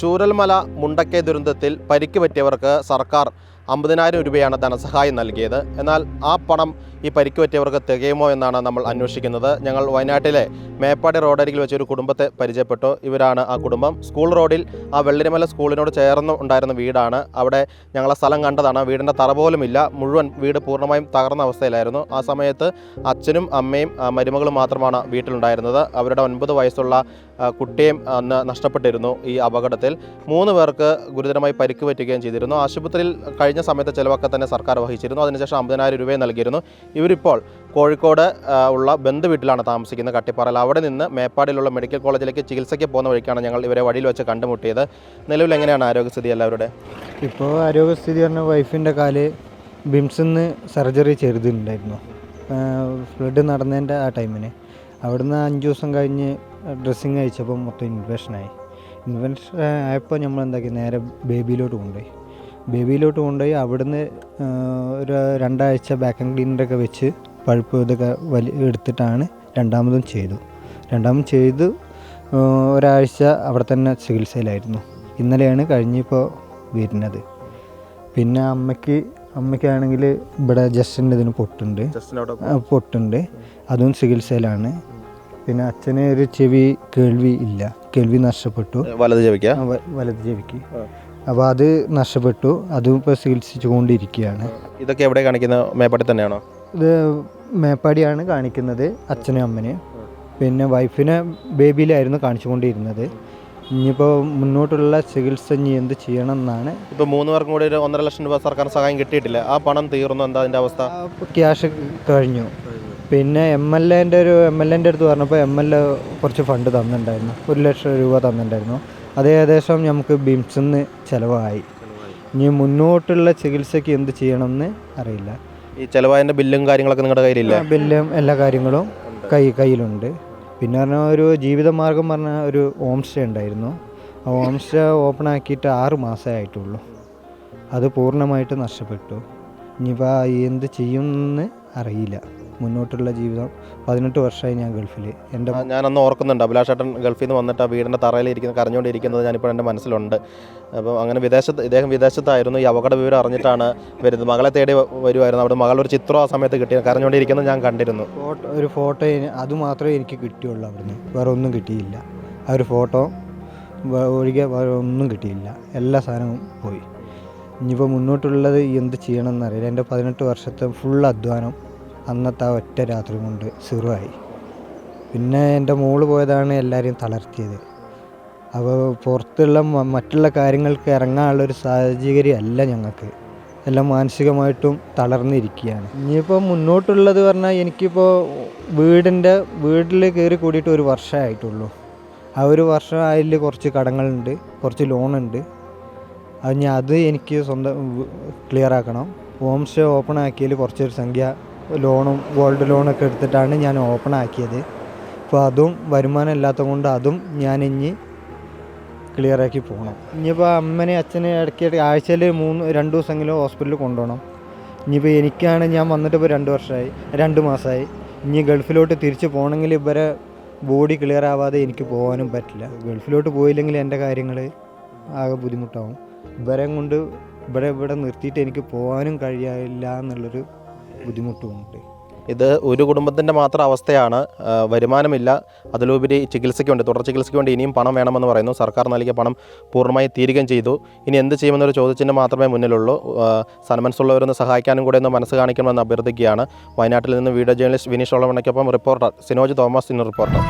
ചൂരൽമല മുണ്ടക്കൈ ദുരന്തത്തിൽ പരിക്ക് പറ്റിയവർക്ക് സർക്കാർ അമ്പതിനായിരം രൂപയാണ് ധനസഹായം നൽകിയത്. എന്നാൽ ആ പണം ഈ പരിക്കുപറ്റിയവർക്ക് തികയുമോ എന്നാണ് നമ്മൾ അന്വേഷിക്കുന്നത്. ഞങ്ങൾ വയനാട്ടിലെ മേപ്പാടി റോഡരികിൽ വെച്ചൊരു കുടുംബത്തെ പരിചയപ്പെട്ടു. ഇവരാണ് ആ കുടുംബം. സ്കൂൾ റോഡിൽ ആ വെള്ളരിമല സ്കൂളിനോട് ചേർന്ന് ഉണ്ടായിരുന്ന വീടാണ്. അവിടെ ഞങ്ങളെ സ്ഥലം കണ്ടതാണ്. വീടിന്റെ തറ പോലുമില്ല മുഴുവൻ വീട് പൂർണമായും തകർന്ന അവസ്ഥയിലായിരുന്നു. ആ സമയത്ത് അച്ഛനും അമ്മയും മരുമകളും മാത്രമാണ് വീട്ടിലുണ്ടായിരുന്നത്. അവരുടെ ഒൻപത് വയസ്സുള്ള കുട്ടിയും അന്ന് നഷ്ടപ്പെട്ടിരുന്നു ഈ അപകടത്തിൽ. മൂന്ന് പേർക്ക് ഗുരുതരമായി പരിക്ക് പറ്റുകയും ചെയ്തിരുന്നു. ആശുപത്രിയിൽ കഴിഞ്ഞ സമയത്ത് ചിലവൊക്കെ തന്നെ സർക്കാർ വഹിച്ചിരുന്നു. അതിനുശേഷം അമ്പതിനായിരം രൂപയും നൽകിയിരുന്നു. ഇവരിപ്പോൾ കോഴിക്കോട് ഉള്ള ബന്ധു വീട്ടിലാണ് താമസിക്കുന്നത് കട്ടിപ്പാറയിൽ. അവിടെ നിന്ന് മേപ്പാടിയിലുള്ള മെഡിക്കൽ കോളേജിലേക്ക് ചികിത്സയ്ക്ക് പോകുന്ന വഴിക്കാണ് ഞങ്ങൾ ഇവരെ വഴിയിൽ വെച്ച് കണ്ടുമുട്ടിയത്. നിലവിൽ എങ്ങനെയാണ് ആരോഗ്യസ്ഥിതി എല്ലാവരുടെ? ഇപ്പോൾ ആരോഗ്യസ്ഥിതി പറഞ്ഞാൽ വൈഫിന്റെ കാൽ ബിംസിന്ന് സർജറി ചെയ്തിട്ടുണ്ടായിരുന്നു. ഫ്ലഡ് നടന്നതിന്റെ ആ ടൈമിന്. അവിടുന്ന് അഞ്ച് ദിവസം കഴിഞ്ഞ് ഡ്രസ്സിങ് കഴിച്ചപ്പോൾ മൊത്തം ഇൻഫെക്ഷനായി. ഇൻഫെക്ഷൻ ആയപ്പോൾ നമ്മൾ എന്താക്കി നേരെ ബേബിയിലോട്ട് കൊണ്ടുപോയി. ബേബിയിലോട്ട് കൊണ്ടുപോയി അവിടുന്ന് ഒരു രണ്ടാഴ്ച ബാക്ക് ആൻഡ് ക്ലീനറൊക്കെ വെച്ച് പഴുപ്പ് ഇതൊക്കെ വലി എടുത്തിട്ടാണ് രണ്ടാമതും ചെയ്തു. രണ്ടാമതും ചെയ്ത് ഒരാഴ്ച അവിടെ തന്നെ ചികിത്സയിലായിരുന്നു. ഇന്നലെയാണ് കഴിഞ്ഞിപ്പോൾ വരുന്നത്. പിന്നെ അമ്മയ്ക്ക് അമ്മയ്ക്കാണെങ്കിൽ ഇവിടെ ജസ്റ്റിന്റെ ഇതിന് പൊട്ടുണ്ട്. പൊട്ടുണ്ട്. അതും ചികിത്സയിലാണ്. പിന്നെ അച്ഛനെ ഒരു ചെവി കേൾവി ഇല്ല. കേൾവി നഷ്ടപ്പെട്ടു. വലത് ചെവിക്ക്? വലത് ചെവിക്ക്. അപ്പോൾ അത് നഷ്ടപ്പെട്ടു. അതും ഇപ്പോൾ ചികിത്സിച്ചുകൊണ്ടിരിക്കുകയാണ്. ഇതൊക്കെ എവിടെ കാണിക്കുന്ന മേപ്പാടി തന്നെയാണോ? ഇത് മേപ്പാടിയാണ് കാണിക്കുന്നത് അച്ഛനും അമ്മന്. പിന്നെ വൈഫിനെ ബേബിയിലായിരുന്നു കാണിച്ചുകൊണ്ടിരുന്നത്. ഇനിയിപ്പോൾ മുന്നോട്ടുള്ള ചികിത്സ ഇനി എന്ത് ചെയ്യണം എന്നാണ് ഇപ്പോൾ മൂന്ന് പേർക്കും കൂടി ഒരു ഒന്നര ലക്ഷം രൂപ സർക്കാർ സഹായം കിട്ടിയിട്ടില്ല. ആ പണം തീർന്നു. എന്താ അതിന്റെ അവസ്ഥ? ക്യാഷ് കഴിഞ്ഞു. പിന്നെ എം എൽ എന്റെ ഒരു എം എൽ എന്റെ അടുത്ത് പറഞ്ഞപ്പോൾ എം എൽ എ കുറച്ച് ഫണ്ട് തന്നിട്ടുണ്ടായിരുന്നു. ഒരു ലക്ഷം രൂപ തന്നിട്ടുണ്ടായിരുന്നു. അത് ഏകദേശം നമുക്ക് ബിംസിൽ നിന്ന് ചിലവായി. ഇനി മുന്നോട്ടുള്ള ചികിത്സയ്ക്ക് എന്ത് ചെയ്യണമെന്ന് അറിയില്ല. ഈ ചിലവായതിന്റെ ബില്ലും കാര്യങ്ങളൊക്കെ നിങ്ങളുടെ കയ്യിലില്ല? ബില്ലും എല്ലാ കാര്യങ്ങളും കൈ കയ്യിലുണ്ട്. പിന്നെ പറഞ്ഞാൽ ഒരു ജീവിതമാർഗം പറഞ്ഞ ഒരു ഹോം സ്റ്റേ ഉണ്ടായിരുന്നു. ആ ഹോം സ്റ്റേ ഓപ്പൺ ആക്കിയിട്ട് ആറ് മാസമേ ആയിട്ടുള്ളൂ. അത് പൂർണമായിട്ട് നഷ്ടപ്പെട്ടു. ഇനിയിപ്പോൾ എന്ത് ചെയ്യുമെന്ന് അറിയില്ല. മുന്നോട്ടുള്ള ജീവിതം പതിനെട്ട് വർഷമായി ഞാൻ ഗൾഫിൽ എന്റെ ഞാൻ ഞാനന്ന് ഓർക്കുന്നുണ്ട്. അഭിലാഷേട്ടൻ ഗൾഫിൽ നിന്ന് വന്നിട്ട് ആ വീടിന്റെ തറയിൽ ഇരിക്കുന്ന കരഞ്ഞുകൊണ്ടിരിക്കുന്നത് ഞാനിപ്പോൾ എന്റെ മനസ്സിലുണ്ട്. അപ്പോൾ അങ്ങനെ വിദേശത്ത് ഇദ്ദേഹം വിദേശത്തായിരുന്നു. ഈ അപകട വിവരം അറിഞ്ഞിട്ടാണ് വരുന്നത്. മകളെ തേടി വരുമായിരുന്നു അവിടെ മകൾ ഒരു ചിത്രം ആ സമയത്ത് കിട്ടിയ കരഞ്ഞുകൊണ്ടിരിക്കുന്നത് ഞാൻ കണ്ടിരുന്നു. ഫോട്ടോ ഒരു ഫോട്ടോ അത് മാത്രമേ എനിക്ക് കിട്ടിയുള്ളൂ അവിടുന്ന്. വേറെ ഒന്നും കിട്ടിയില്ല. ആ ഒരു ഫോട്ടോ ഒഴികെ വേറെ ഒന്നും കിട്ടിയില്ല. എല്ലാ സാധനവും പോയി. ഇനിയിപ്പോൾ മുന്നോട്ടുള്ളത് എന്ത് ചെയ്യണമെന്നറിയില്ല എന്റെ പതിനെട്ട് വർഷത്തെ ഫുൾ അധ്വാനം അന്നത്തെ ആ ഒറ്റ രാത്രി കൊണ്ട് സീറോ പിന്നെ എന്റെ മോൾ പോയതാണ് എല്ലാവരെയും തളർത്തിയത്. അപ്പോൾ പുറത്തുള്ള മറ്റുള്ള കാര്യങ്ങൾക്ക് ഇറങ്ങാനുള്ളൊരു സാഹചര്യം അല്ല ഞങ്ങൾക്ക്. എല്ലാം മാനസികമായിട്ടും തളർന്നിരിക്കുകയാണ്. ഇനിയിപ്പോൾ മുന്നോട്ടുള്ളത് പറഞ്ഞാൽ എനിക്കിപ്പോൾ വീടിന്റെ വീട്ടിൽ കയറി കൂടിയിട്ട് ഒരു വർഷമായിട്ടുള്ളൂ ആ ഒരു വർഷം അതിൽ കുറച്ച് കടങ്ങളുണ്ട് കുറച്ച് ലോണുണ്ട്. അത് ഞാൻ അത് എനിക്ക് സ്വന്തം ക്ലിയർ ആക്കണം. ഹോം സ്റ്റേ ഓപ്പൺ ആക്കിയതിൽ കുറച്ചൊരു സംഖ്യ ലോണും ഗോൾഡ് ലോണൊക്കെ എടുത്തിട്ടാണ് ഞാൻ ഓപ്പൺ ആക്കിയത്. അപ്പോൾ അതും വരുമാനം ഇല്ലാത്തത് കൊണ്ട് അതും ഞാൻ ഇനി ക്ലിയർ ആക്കി പോകണം ഇനിയിപ്പോൾ അമ്മനെ അച്ഛനെ ഇടയ്ക്ക് ആഴ്ചയിൽ മൂന്ന് രണ്ട് ദിവസമെങ്കിലും ഹോസ്പിറ്റലിൽ കൊണ്ടുപോകണം. ഇനിയിപ്പോൾ എനിക്കാണ് ഞാൻ വന്നിട്ട് ഇപ്പോൾ രണ്ട് വർഷമായി രണ്ട് മാസമായി. ഇനി ഗൾഫിലോട്ട് തിരിച്ച് പോകണമെങ്കിൽ ഇവരെ ബോഡി ക്ലിയർ ആവാതെ എനിക്ക് പോകാനും പറ്റില്ല. ഗൾഫിലോട്ട് പോയില്ലെങ്കിൽ എന്റെ കാര്യങ്ങൾ ആകെ ബുദ്ധിമുട്ടാവും. ഇവരെ കൊണ്ട് ഇവിടെ ഇവിടെ നിർത്തിയിട്ട് എനിക്ക് പോകാനും കഴിയില്ല എന്നുള്ളൊരു ബുദ്ധിമുട്ടുമുണ്ട്. ഇത് ഒരു കുടുംബത്തിന്റെ മാത്രം അവസ്ഥയാണ്. വരുമാനമില്ല. അതിലുപരി ചികിത്സയ്ക്ക് വേണ്ടി തുടർ ചികിത്സയ്ക്ക് വേണ്ടി ഇനിയും പണം വേണമെന്ന് പറയുന്നു. സർക്കാർ നൽകിയ പണം പൂർണമായി തീരുകയും ചെയ്തു. ഇനി എന്ത് ചെയ്യുമെന്നൊരു ചോദ്യത്തിന് മാത്രമേ മുന്നിലുള്ളൂ. സന്മനസ്സുള്ളവരൊന്ന് സഹായിക്കാനും കൂടെ ഒന്ന് മനസ്സ് കാണിക്കണമെന്ന് അഭ്യർത്ഥിക്കുകയാണ്. വയനാട്ടിൽ നിന്ന് വീഡിയോ ജേർണലിസ്റ്റ് വിനീഷ് ഒളവണയ്ക്കൊപ്പം റിപ്പോർട്ടർ സിനോജ് തോമസ് ഇന്ന് റിപ്പോർട്ടർ